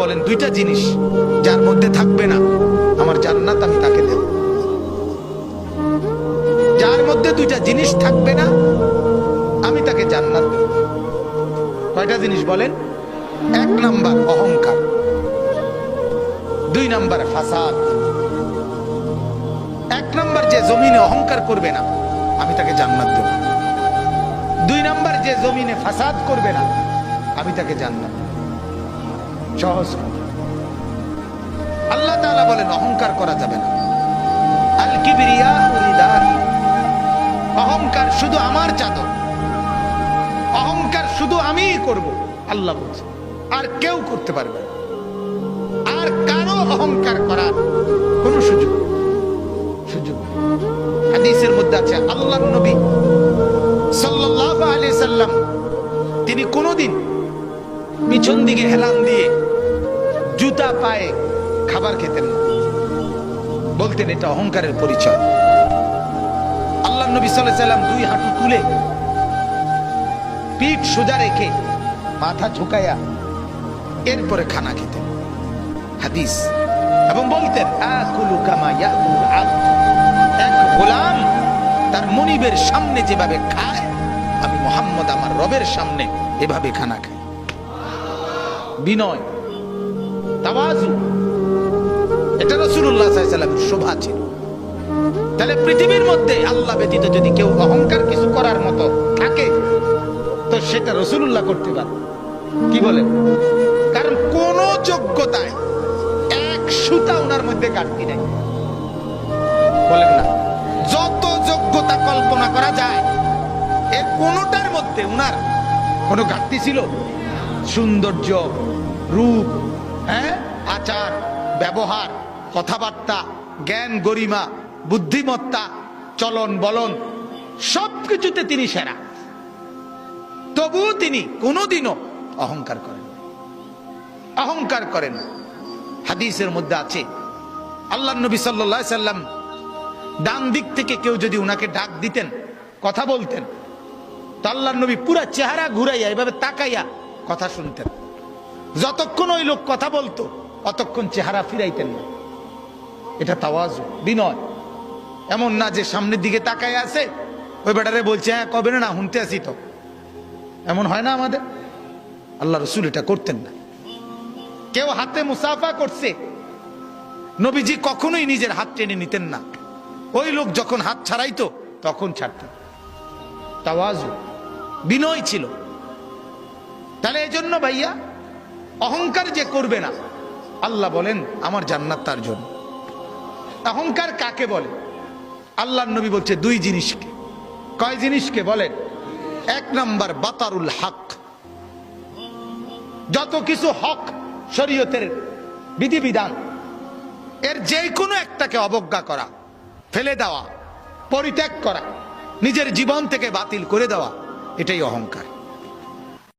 বলেন, দুইটা জিনিস যার মধ্যে থাকবে না, আমার জান্নাত আমি তাকে দেব। যার মধ্যে দুইটা জিনিস থাকবে না, আমি তাকে জান্নাত দেব। কয়টা জিনিস বলেন? এক নাম্বার অহংকার, দুই নাম্বার ফাসাদ, এক নাম্বার যে জমিনে অহংকার করবে না, আমি তাকে জান্নাত দেব। দুই নাম্বার যে জমিনে ফাসাদ করবে না, আমি তাকে জান্নাত দেব। সহজ আল্লাহ তাআলা বলেন, অহংকার করা যাবে না। আল অহংকার শুধু আমার চাদর। অহংকার শুধু আমিই করব, আল্লাহ বলছে আর কেউ করতে পারবে না। আর কারও অহংকার করার কোনো সুযোগ সুযোগ। হাদিসের মধ্যে আছে আল্লাহ নবী সাল্লাল্লাহু আলাইহি সাল্লাম, তিনি কোনোদিন পিছন দিকে হেলান দিয়ে জুতা পায়ে খাবার খেতেন না। বলতেন, এটা অহংকারের পরিচয়। আল্লাহ নবী সাল্লাম দুই হাঁটু তুলে পিঠ সোজা রেখে মাথা ঝুঁকাইয়া এরপরে খানা খেতেন। হাদিস। এবং বলতেন এক গোলাম তার মনিবের সামনে যেভাবে খায়, আমি মোহাম্মদ আমার রবের সামনে এভাবে খানা খাই। বিনয় তাওয়াজু এটা রসুল্লাহ সাল্লামের শোভা ছিল। তাহলে পৃথিবীর মধ্যে আল্লাহ ব্যতীত যদি কেউ অহংকার কিছু করার মতো থাকে, তো সেটা রসুল্লাহ করতে পারে। কি বলেন কারণ কোন যোগ্যতায় এক সুতা ওনার মধ্যে কাটতি নাই। বলেন না। যত যোগ্যতা কল্পনা করা যায় এর কোনটার মধ্যে উনার কোনো ঘাটতি ছিল? সৌন্দর্য, রূপ আচার ব্যবহার, কথাবার্তা, জ্ঞান গরিমা, বুদ্ধিমত্তা, চলন বলন, সবকিছুতে তিনি সেরা। তবুও তিনি কোনোদিনও অহংকার করেন অহংকার করেন হাদিসের মধ্যে আছে আল্লাহ নবী সাল্লাহ সাল্লাম ডান দিক থেকে কেউ যদি উনাকে ডাক দিতেন, কথা বলতেন, তো আল্লাহ নবী পুরা চেহারা ঘুরাইয়া, এভাবে তাকাইয়া কথা শুনতেন। যতক্ষণ ওই লোক কথা বলতো অতক্ষণ চেহারা ফিরাইতেন না। এটা তাওয়াজ, বিনয়। এমন না যে সামনের দিকে তাকায় আছে, ওই বেটারে বলছে হ্যাঁ কবে না শুনতে আসি তো। এমন হয় না আমাদের? আল্লাহ রসুল এটা করতেন না। কেউ হাতে মুসাফা করছে। নবীজি কখনোই নিজের হাত টেনে নিতেন না। ওই লোক যখন হাত ছাড়াইতো, তখন ছাড়তেন তাওয়াজু, বিনয় ছিল। তাহলে এই জন্য ভাইয়া, অহংকার যে করবে না আল্লাহ বলেন, আমার জান্নাত তার জন্য। অহংকার কাকে বলে? আল্লাহ নবী বলছে, দুই জিনিসকে। কয় জিনিসকে বলেন? এক নাম্বার, বাতারুল হক। যত কিছু হক শরীয়তের বিধিবিধান, এর যে কোনো একটাকে অবজ্ঞা করা, ফেলে দেওয়া, পরিত্যাগ করা, নিজের জীবন থেকে বাতিল করে দেওয়া, এটাই অহংকার।